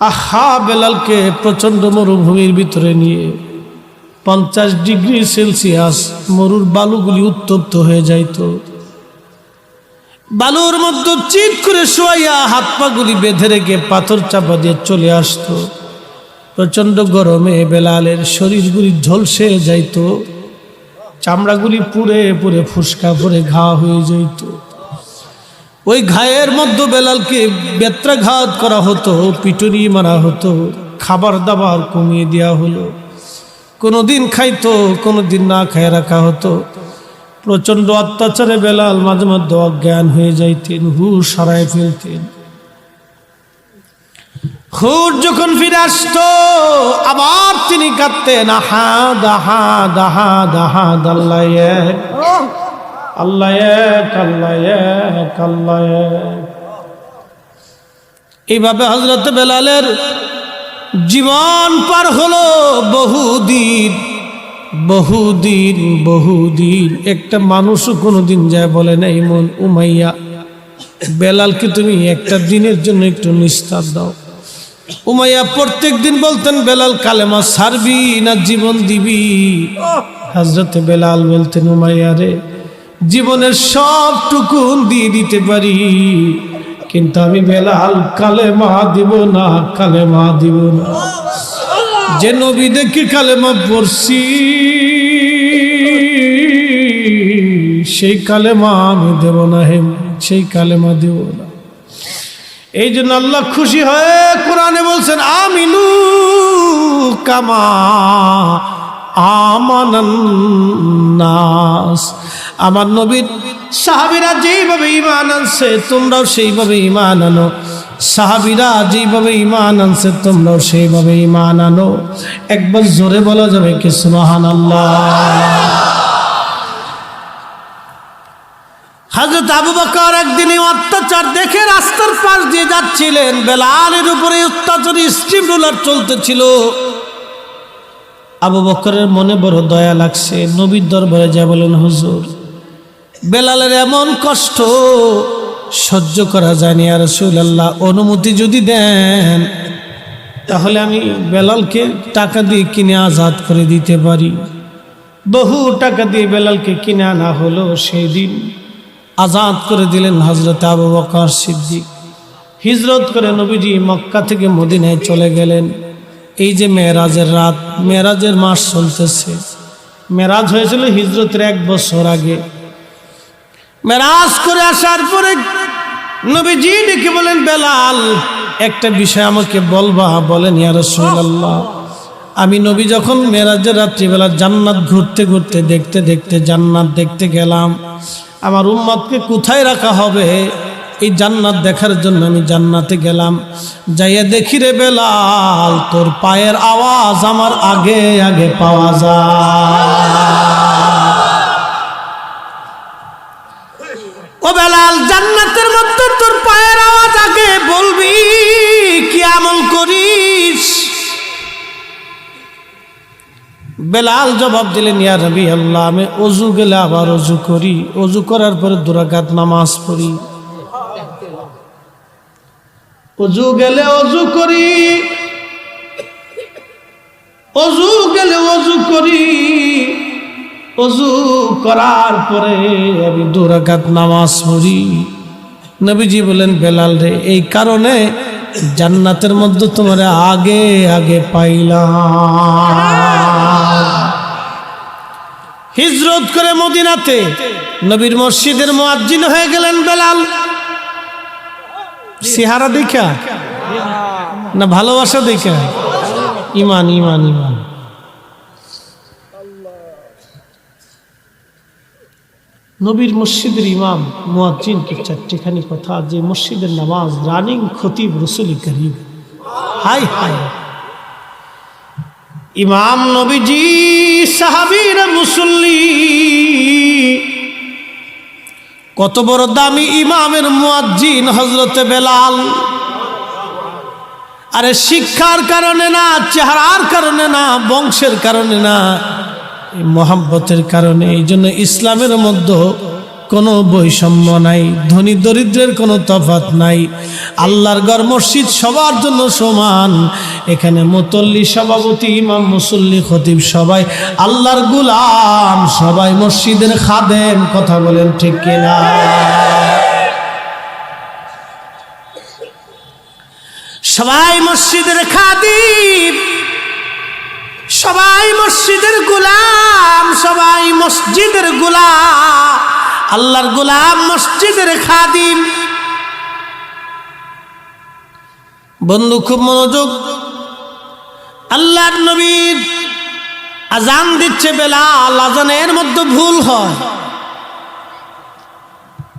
আহা বেলালকে প্রচণ্ড মরুভূমির ভিতরে নিয়ে। পঞ্চাশ ডিগ্রি সেলসিয়াস মরুর বালুগুলি উত্তপ্ত হয়ে যাইত। বালুর মধ্যে চিত করে শোয়াইয়া হাত পাগুলি বেঁধে রেখে পাথর চাপা দিয়ে চলে আসতো। প্রচণ্ড গরমে বেলালের শরীরগুলি ঝলসে যাইত। চামড়াগুলি পুড়ে পুড়ে ফুসকা পরে ঘা হয়ে যাইত। ওই ঘায়ের মধ্যে বেলালকে বেত্রাঘাত করা হতো, পিটুনি মারা হতো, খাবার দাবার কমিয়ে দেওয়া হলো। কোনোদিন খাইতো, কোনোদিন না খায় রাখা হতো। প্রচণ্ড অত্যাচারে বেলাল মাঝে মধ্যে অজ্ঞান হয়ে যাইতেন, হুশ হারায় ফেলতেন। হুর যখন ফিরে আসতো, আবার তিনি কাঁদতেন, আহা, দাহা দাহা দাহা দাল্লাহ এইভাবে হজরত বেলালের জীবন পার হলো বহুদিন বহুদিন বহুদিন। একটা মানুষও কোনোদিন যায় বলে নাই মন উমাইয়া, বেলালকে তুমি একটা দিনের জন্য একটু নিস্তার দাও। উমাইয়া প্রত্যেক দিন বলতেন, বেলাল, কালেমা সারবি না, জীবন দিবি? হাজরতে বেলাল বলতেন, উমাইয়া রে জীবনের সবটুকুন দিয়ে দিতে পারি। কিন্তু আমি বেলাল, কালেমা দিব না, কালেমা দিব না। যে নবী দেখি কালেমা পড়ছি, সেই কালেমা আমি দেব না হে সেই কালেমা দেব না। এই জন্য আল্লাহ খুশি হয়ে কোরআনে বলছেন, আমিনু কামা আমানান্নাস। আমার নবীর সাহাবিরা যেইভাবে ইমান আনছে, তোমরাও সেইভাবে ইমান আনো। সাহাবিরা যেইভাবে ইমান আনছে, তোমরাও সেইভাবে ইমান আনো। একবার জোরে বলা যাবে কি সুবাহান হাজরত আবু বকর একদিন অত্যাচার দেখে রাস্তার পাশ দিয়ে যাচ্ছিলেন। বেলালের উপরে অত্যাচারী স্টিম রোলার চলতেছিল। আবু বকরের মনে বড় দয়া লাগছে। নবীর দরবারে যা বলেন, হুজুর, বেলালের এমন কষ্ট সহ্য করা যায়নি আর রসুল্লাহ অনুমতি যদি দেন, তাহলে আমি বেলালকে টাকা দিয়ে কিনে আজাদ করে দিতে পারি। বহু টাকা দিয়ে বেলালকে কিনে আনা হলো সেই দিন আজাদ করে দিলেন হজরত আবু বকর সিদ্দিক। হিজরত করে নবীজি মক্কা থেকে মদিনায় চলে গেলেন। এই যে মেয়েরাজের রাত, মেয়েরাজের মাস চলতেছে। মেরাজ হয়েছিল হিজরতের এক বছর আগে। মেরাজ করে আসার পরে নবীজি ডেকে বলেন, বেলাল, একটা বিষয় আমাকে বলবা? বলেন, ইয়া রাসূলুল্লাহ, আমি নবী যখন মেরাজের রাত্রিবেলা জান্নাত ঘুরতে ঘুরতে দেখতে দেখতে জান্নাত দেখতে গেলাম, আমার উম্মতকে কোথায় রাখা হবে? এই জান্নাত দেখার জন্য আমি জান্নাতে গেলাম। যাইয়া দেখি রে বেলাল, তোর পায়ের আওয়াজ আমার আগে আগে পাওয়া যায়। ও বেলাল, জান্নাতের মধ্যে তোর পায়ের আওয়াজ আগে বলবি, কি আমল করিস? বেলাল জবাব দিলেন, ইয়া রবি আল্লাহ, আমি অজু গেলে আবার অজু করি। অজু করার পরে দুরাকাত নামাজ পড়ি। অজু গেলে অজু করি। অজু গেলে অজু করি। অজু করার পরে আমি দুরাকাত নামাজ পড়ি। নবীজি বলেন, বেলাল রে, এই কারণে জান্নাতের মধ্যে তোমার আগে আগে পাইলাম। হিজরত করে মদিনাতে নবীর মসজিদের মোয়াজ্জিন হয়ে গেলেন বেলাল। সিহারা দেখা? না, ভালোবাসা দেখা? ইমান ইমান ইমান। নবীর মসজিদের ইমাম মুয়াজ্জিনকে চারটিখানি কথা, যে মসজিদের নামাজ, রানিং খতিব রসুল করিম। High high. ইমাম নবীজি, সাহাবীর মুসল্লি। কত বড় দামি ইমামের মুয়াজ্জিন হজরতে বেলাল। আরে শিক্ষার কারণে না, চেহারার কারণে না, বংশের কারণে না, এই মহাব্বতের কারণে, এই জন্য ইসলামের মধ্যে কোনো বৈষম্য নাই, ধনী দরিদ্রের কোনো তফাত নাই। আল্লাহর গড় মসজিদ সবার জন্য সমান, এখানে মুতল্লি সভাপতি, ইমাম, মুসল্লি, খতিব সবাই, আল্লাহর গুলাম সবাই মসজিদের খাদেম, কথা বলেন ঠিক কিনা? সবাই মসজিদের খাদিম, সবাই মসজিদের গুলাম, সবাই মসজিদের গোলাম। আল্লাহর গোলাম মসজিদের খাদিম। বন্ধু, খুব মনোযোগ। আল্লাহর নবীর আজান দিচ্ছে বেলা, আজানের মধ্যে ভুল হয়।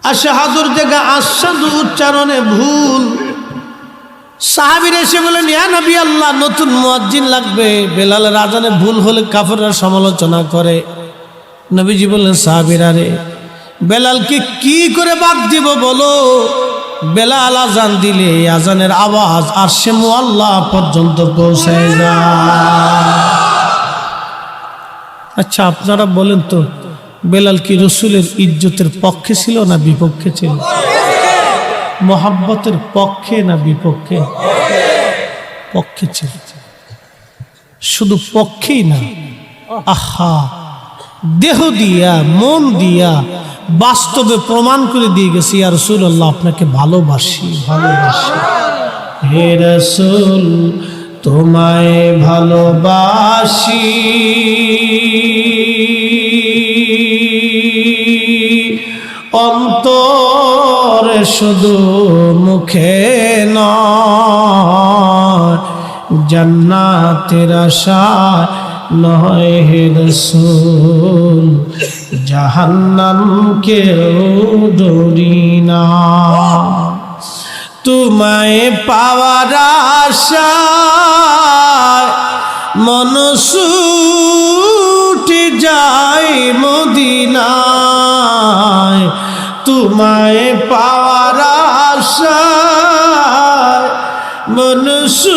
আশাহাদুর জায়গা আসাদু উচ্চারণে ভুল। সাহাবির এসে বলেন ইয়া নবী আল্লাহ, নতুন মুয়াজ্জিন লাগবে। বেলালের আজানে ভুল হলে কাফেররা সমালোচনা করে। নবীজি বললেন, সাহাবিরা রে বেলালকে কি করে বাদ দিব বলো? বেলাল আজান দিলে আজানের আওয়াজ আর সে আল্লাহ পর্যন্ত পৌঁছায় যায়। আচ্ছা আপনারা বলেন তো, বেলাল কি রসুলের ইজ্জতের পক্ষে ছিল না বিপক্ষে ছিল? মোহাব্বতের পক্ষে না বিপক্ষে? পক্ষে ছিল। শুধু পক্ষেই না। আহা! দেহ দিয়া, মন দিয়া বাস্তবে প্রমাণ করে দিয়ে গেছি আর রসুল্লাহ আপনাকে ভালোবাসি ভালোবাসি। হে রসুল, তোমায় ভালোবাসি। অন্তরে শুধু মুখে নয়, জান্নাতের আশা নয় হে রসুল জাহান্নাম কেউ ডরি না। তোমায় পাওয়ার আশায় মনসুটি যাই মদিনায়। তোমায় পাওয়ার আশায় মনসুটি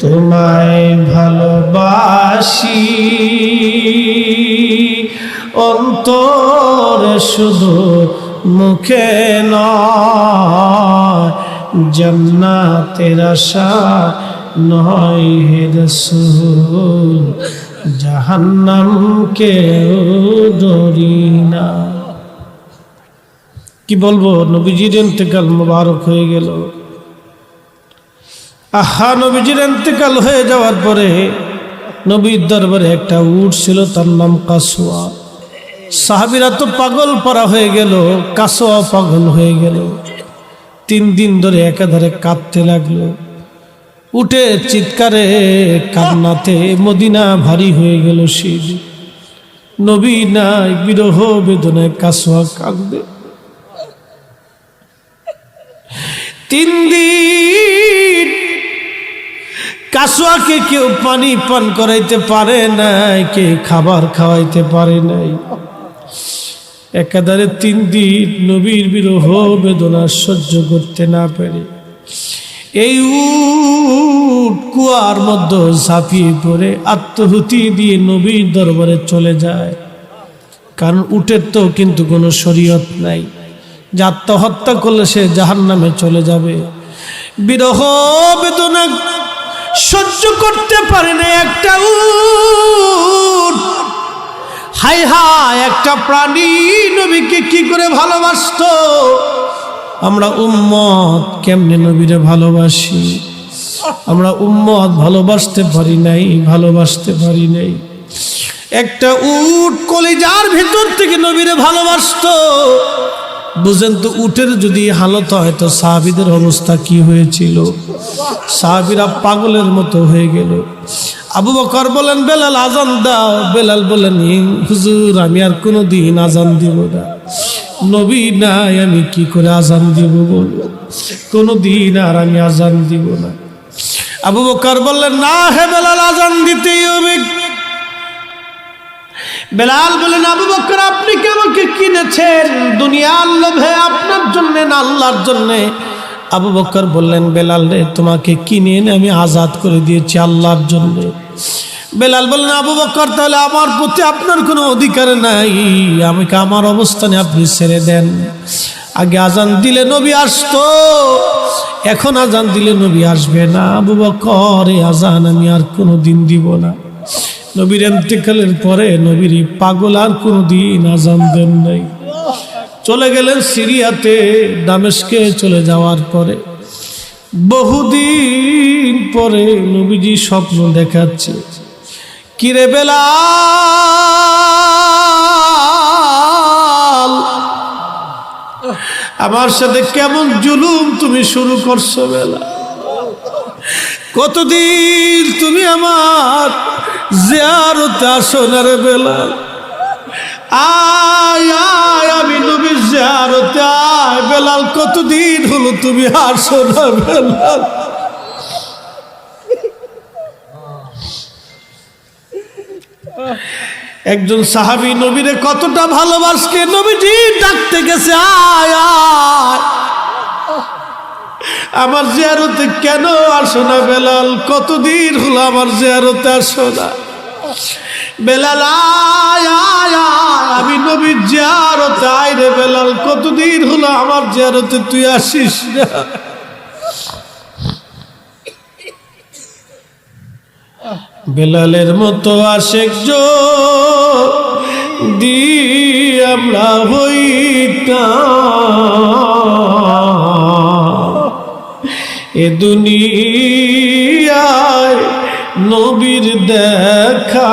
তোমায় ভালোবাসি। অন্তর শুধু মুখে নয়, জান্নাতের আশা নয় হে রসুল জাহান্নাম কেউ ডরি না। কি বলব, নবীজির ইন্তেকাল মোবারক হয়ে গেল। আহা, নবীজির ইন্তেকাল হয়ে যাওয়ার পরে নবীর দরবারে একটা উট ছিল, তার নাম কাসুয়া। সাহাবিরা তো পাগল পরা হয়ে গেল, কাসোয়া পাগল হয়ে গেল। তিন দিন ধরে একাধারে কাঁদতে লাগল। উঠে চিৎকারে কান্নাতে মদিনা ভারী হয়ে গেল শিব নবী নাই, বিরহ বেদনায় কাসোয়া কাঁদবে। তিন দিন কাসুয়াকে কেউ পানি পান করাইতে পারে নাই কে খাবার খাওয়াইতে পারে নাই। একাধারে তিন দিন নবীর বিরহ বেদনা সহ্য করতে না পেরে। এই উট কুয়ার মধ্যে ঝাঁপিয়ে পড়ে, আত্মহুতি দিয়ে নবীর দরবারে চলে যায়। কারণ উটের তো কিন্তু কোনো শরীয়ত নাই। যে আত্মহত্যা করলে সে জাহান নামে চলে যাবে। বিরহ বেদনা সহ্য করতে পারে না একটা উট। হাই হাই, একটা প্রাণী নবীকে কি করে ভালোবাসত? আমরা উম্মত কেমনে নবীরে ভালোবাসি? আমরা উম্মত ভালোবাসতে পারি নাই, ভালোবাসতে পারি নাই। একটা উট কলিজার ভিতর থেকে নবীরে ভালোবাসতো। বুঝেন তো, উটের যদি হালত হয় তো সাহাবিদের অবস্থা কি হয়েছিল? সাহাবিরা পাগলের মতো হয়ে গেল। আবু বকর বলেন, বেলাল আজান দাও। বেলাল বলেন হুজুর, আমি আর কোনো দিন আজান দিব না। নবী নাই, আমি কি করে আজান দিব বলব কোনো দিন আর আমি আজান দিব না। আবু বকর বললেন, না হে বেলাল, আজান দিতেই হবে। বেলাল বলেন, আবু বকর, আপনি কি কিনেছেন? দুনিয়ার লোভে আপনার জন্য না আল্লাহর জন্য? আবু বকর বললেন, বেলাল রে, তোমাকে কিনে এনে আমি আজাদ করে দিয়েছি আল্লাহর জন্য। বেলাল বললেন, আবু বকর, তাহলে আমার প্রতি আপনার কোনো অধিকার নাই। আমাকে আমার অবস্থানে আপনি ছেড়ে দেন? আগে আজান দিলে নবী আসতো, এখন আজান দিলে নবী আসবে না। আবু বকর, এই আজান আমি আর কোনো দিন দিব না। নবীর এন্তেকালের পরে নবীর পাগল আর কোনো দিন আজান দেন নাই। চলে গেলেন সিরিয়াতে দামেশকে চলে যাওয়ার পরে। বহুদিন পরে নবীজি স্বপ্ন দেখাচ্ছে। কিরে বেলাল? আমার সাথে কেমন জুলুম তুমি শুরু করছ বেলা কতদিন তুমি আমার জিয়ারতে আসো না রে বেলাল আয় আয়, আমি নবীর জিয়ারতে আয়। বেলাল, কতদিন হলো তুমি আসো না বেলাল একজন সাহাবী নবীরে কতটা ভালোবাসকে, নবীজি ডাকতে গেছে, আয় আয়। আমার জিয়ারতে কেন আসো না বেলাল? কতদিন হলো আমার জিয়ারতে আসো না? বেলাল আমি নবীর জিয়ারতে, আয় রে বেলাল, কতদিন হলো আমার জিয়ারতে তুই আসিস না? বেলালের মতো আশেক দি আমরা হইতাম এ দুনিয়ায় নবীর দেখা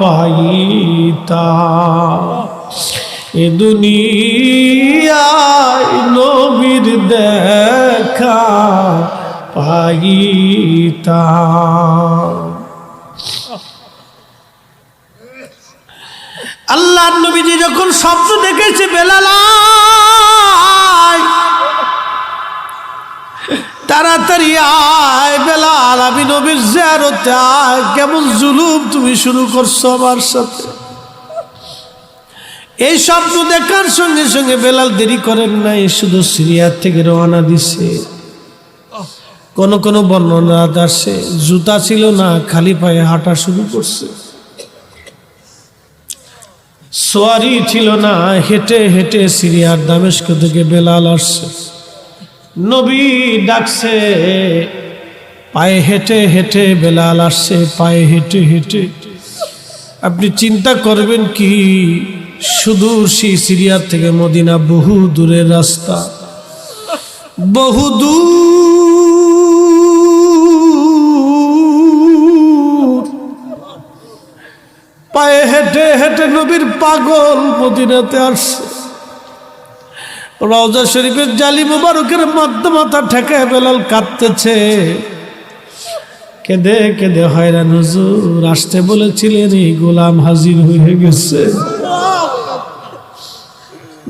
পাইতা এ দুনিয়ায় নবীর দেখা পাইতাম। আল্লাহ নবীজি যখন স্বপ্ন দেখেছে বেলালায় তাড়াতাড়ি আয়, বেলাল, আমি নবীর জিয়ারতে আয়। কেমন জুলুম তুমি শুরু করছ আমার সাথে? এই স্বপ্ন দেখার সঙ্গে সঙ্গে বেলাল দেরি করেন নাই, শুধু সিরিয়ার থেকে রওনা দিছে। কোন কোন বর্ণনা আসে, জুতা ছিল না, খালি পায়ে হাঁটা শুরু করছে। সোয়ারি ছিল না, হেঁটে হেঁটে সিরিয়ার দামেস্ক থেকে বেলাল আসছে। নবী ডাকছে, পায়ে হেঁটে হেঁটে বেলাল আসছে, পায়ে হেঁটে হেঁটে। আপনি চিন্তা করবেন কি? সুদূর সেই সিরিয়ার থেকে মদিনা বহু দূরের রাস্তা। বহু দূর। পায়ে হেঁটে হেঁটে নবীর পাগল মদিনাতে আসছে। রওজা শরীফের জালি মুবারকের মাথা ঠেকায় বেলাল কাঁদতেছে। কেঁদে কেঁদে হয়রান হুজুর, আসতে বলেছিলেন, এই গোলাম হাজির হয়ে গেছে।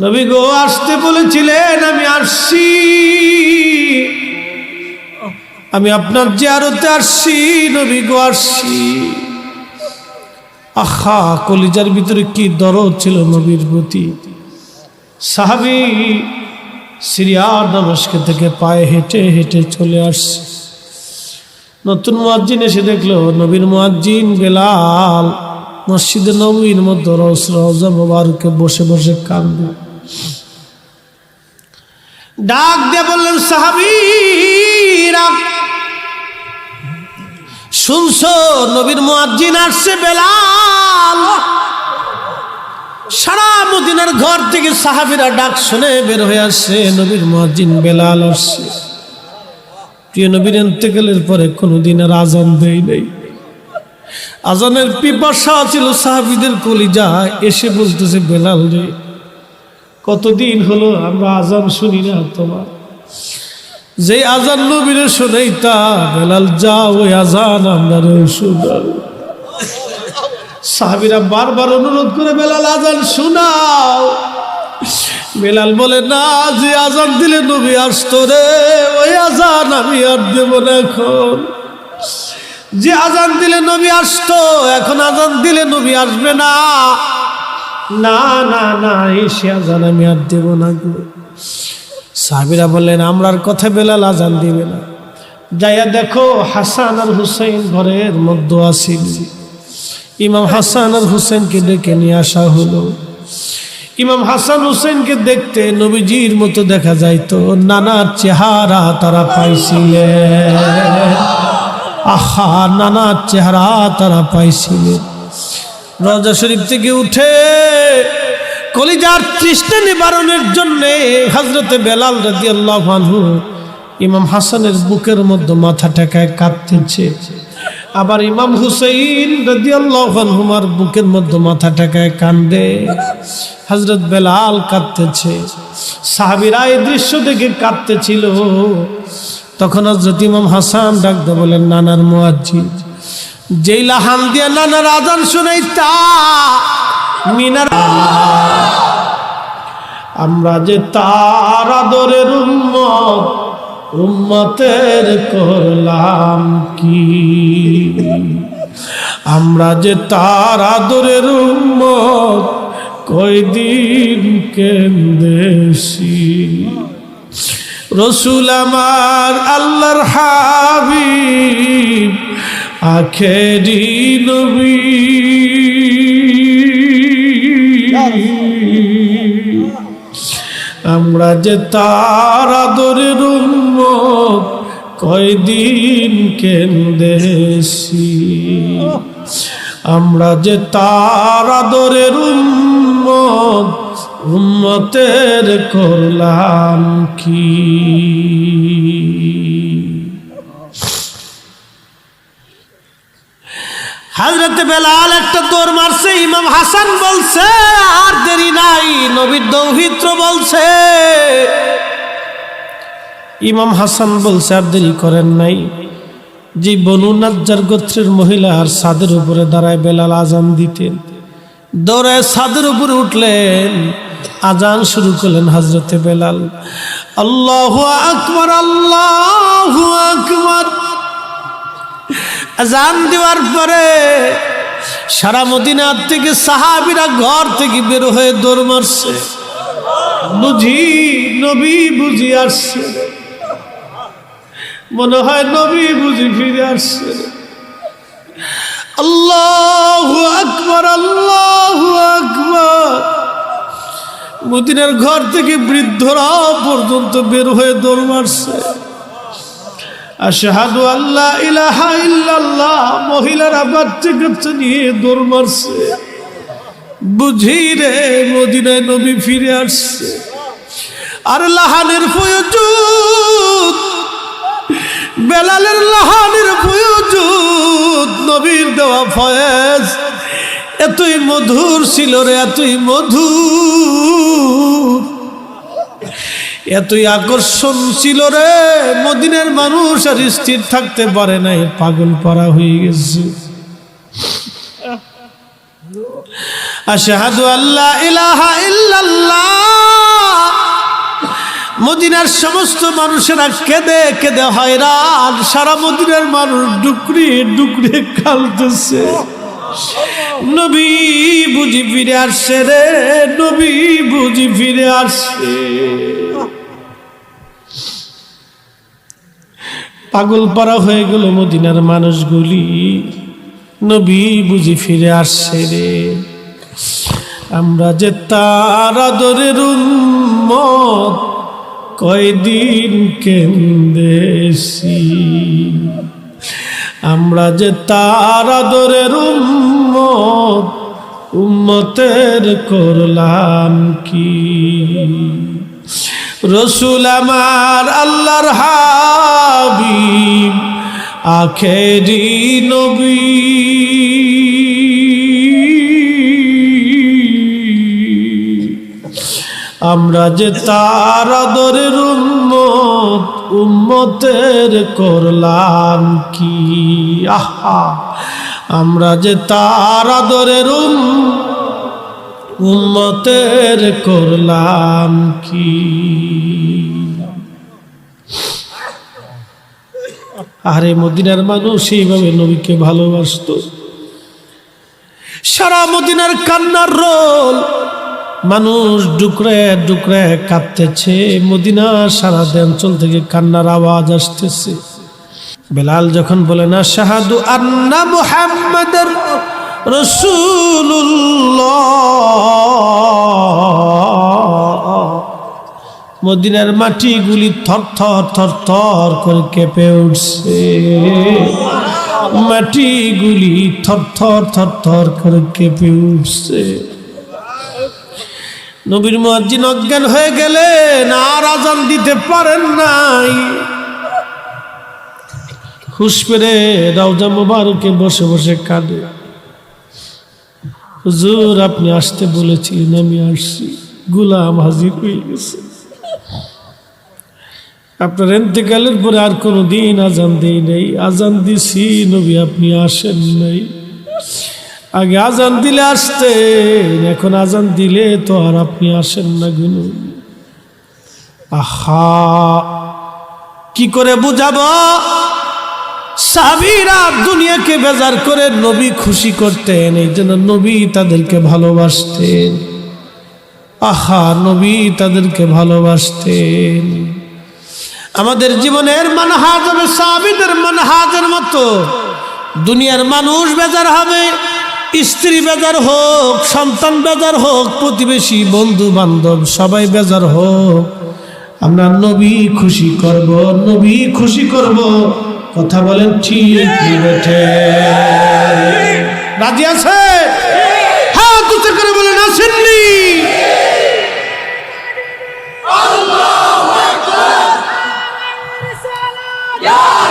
নবী গো, আসতে বলেছিলেন, আমি আসছি। আমি আপনার যে জিয়ারতে আসছি, নবী গো, আসছি। আহা, কলিজার ভিতরে কি দরদ ছিল নবীর প্রতি? সাহাবি সিরিয়ার দামস্ক থেকে পায়ে হেঁটে হেঁটে চলে আসছে। নতুন মুয়াজ্জিন এসে দেখল, নবীর মুয়াজ্জিন বেলাল মসজিদে নবীর মধ্যে রস রওজা মোবারকে বসে বসে কান্দে ডাক দিয়ে বললেন সাহাবীরা শুনছো, নবীর মুয়াজ্জিন আসছে বেলাল। সারা মদিনার ঘর থেকে সাহাবিরা ডাক শুনে বের হয়ে আসছে নবীর মুয়াজ্জিন বেলাল আসছে প্রিয় নবীর এন্তেকালের পরে কোনোদিন আর আজান দেয় নেই। আজানের পিপাসা ছিল সাহাবিদের কলিজা, এসে বলতেছে, বেলাল রে, কতদিন হলো আমরা আজান শুনি না তোমার? যে আজান নবীরে শোনাই তা বেলাল যা ওই আজান আমরা শোনাও সাহাবিরা বারবার অনুরোধ করে, বেলাল আজান শোনাও। বেলাল বলে, না, যে আজান দিলে নবী আসতো রে, ওই আজান আমি আর দেব না এখন। যে আজান দিলে নবী আসতো, এখন আজান দিলে নবী আসবে না। না না না এসে আজান আমি আর দেব না গো। সাহাবিরা বললেন, আমরার কথা বেলাল আজান দিবে না। যাইয়া দেখো, হাসান আর হুসেন ঘরের মধ্যে আসিল ইমাম হাসান আর হুসেনকে ডেকে নিয়ে আসা হলো। ইমাম হাসান হুসেনকে দেখতে নবীজির মতো দেখা যাইতো, নানার চেহারা তারা পাইছিলেন। আহা, নানার চেহারা তারা পাইছিলেন। রজা শরীফ থেকে উঠে কলিজার তৃষ্ণা নিবারণের জন্য হজরতে বেলাল রাজি আল্লাহ ইমাম হাসানের বুকের মধ্যে মাথা টেকায় কাঁদতেছে। আবার ইমাম হুসেইন রাজি আল্লাহ হুমার বুকের মধ্যে মাথা টেকায় কান্দে। হজরত বেলাল কাঁদতেছে। সাহাবিরা এই দৃশ্য দেখে কাঁদতেছিল। তখন হজরত ইমাম হাসান ডাকতে বলেন, নানার মোয়াজ্জি যেই লাহান দিয়া নানার আজান শুনাই তা মিনার আমরা যে তার আদরের উম্মত উম্মতের করলাম কি? আমরা যে তার আদরের উম্মত, কয়দিন কেন্দেশি রসুল আমার আল্লাহর হাবিব, আখেরি নবী। আমরা যে তার উম্মত কয়দিন কেন্দেশি? আমরা যে তার আদরের উম্মত, উম্মতের করলাম কি? হাজরতে বেলাল একটা দৌড় মারছে, ইমাম হাসান বলছে, আর দেরি নাই। নবীর দৌহিত্র বলছে ইমাম হাসান বলছে, আর দেরি করেন নাই। যে বনু নাজ্জার গোত্রের মহিলা আর সাদের উপরে দাঁড়ায় বেলাল আজান দিতেন। দৌড়ায় সাদের উপরে উঠলেন। আজান শুরু করলেন হজরতে বেলাল। আল্লাহ আকবর আল্লাহ আকবর। আজান দেওয়ার পরে সারা মদিনার থেকে সাহাবিরা ঘর থেকে বের হয়ে দৌড় মারছে। বুঝি নবী, বুঝি আসছে। মনে হয় নবী বুঝি ফিরে আসছে। আল্লাহ আকবর আল্লাহ আকবর। মদিনার ঘর থেকে বৃদ্ধরা পর্যন্ত বের হয়ে দৌড় মারছে। আশহাদু আল্লাহ ইলাহা ইল্লাল্লাহ, মহিলারা বাচ্চা কাচ্চা নিয়ে দৌড় মারছে। বুঝি রে, মদিনায় নবী ফিরে আসছে। আর লাহানের প্রয়োজন বেলালের লাহানের প্রয়োজন নবীর দেওয়া ফয়েজ। এতই মধুর ছিল রে, এতই মধুর। এতই আকর্ষণ ছিল রে, মদিনের মানুষ আর স্থির থাকতে পারে নাই, পাগল পারা হয়ে গেছে। আশহাদু আল্লাহ ইলাহা ইল্লাল্লাহ। মদিনার সমস্ত মানুষেরা কেঁদে কেঁদে হয়রান। সারা মদিনার মানুষ ডুকরি ডুকরে কালতেছে নবী বুঝি ফিরে আসছে রে, নবী বুঝি ফিরে আসছে। পাগল পাড়া হয়ে গেল মদিনার মানুষগুলি। নবী বুঝি ফিরে আসছে রে। আমরা যে তার আদরের উম্মত কয়দিন কেন্দেছি আমরা যে তার আদরের উম্মত, উম্মতের করলাম কি? রসুল আমার আল্লাহর হাবিব, আখেরি নবী। আমরা যে তার আদরের উম্মত, উম্মতের করলাম কি? আহা! আমরা যে তার আদরের উম্মতের করলাম কি? আরে মদিনার মানুষ এইভাবে নবীকে ভালোবাসতো। সারা মদিনার কান্নার রোল মানুষ ডুকরে ডুকরে কাঁদতেছে। মদিনা সারা অঞ্চল থেকে কান্নার আওয়াজ আসতেছে। বেলাল যখন বলে, না, শাহাদু আন্না মুহাম্মাদের রসুল্লাহ মদিনার মাটিগুলি থর থর থর থর করে কেঁপে উঠছে। মাটিগুলি থর থর থর থর করে কেঁপে উঠছে। নবীর মুয়াজ্জিন অজ্ঞান হয়ে গেলেন আর আজান দিতে পারেন নাই। হুশ পেরে রাউজা মোবারকে বসে বসে কাঁদে। হুজুর, আপনি আসতে বলেছিলেন, আমি আসছি। গুলাম হাজির হয়ে গেছে। আপনার এতেকালের পরে আর কোনো দিন আজান দিই নেই। আজান দিছি, নবী আপনি আসেন নাই। আগে আজান দিলে আসতেন, এখন আজান দিলে তো আর আপনি আসেন না গুনু আহা, কি করে বুঝাবো? সাবিরা দুনিয়াকে বেজার করে নবী খুশি করতেন, এই জন্য নবী তাদেরকে ভালোবাসতেন। আহা, নবী তাদেরকে ভালোবাসতেন। আমাদের জীবনের মানহাজ হবে সাবিদের মানহাজের মতো। দুনিয়ার মানুষ বেজার হবে। স্ত্রী বেজার হোক সন্তান বেজার হোক প্রতিবেশী বন্ধু বান্ধব সবাই বেজার হোক। আমরা নবী খুশি করব নবী খুশি করব। কথা বলেন ঠিক রাজি আছে? হ্যাঁ তুতে করে বলেন আসেননি? Yeah.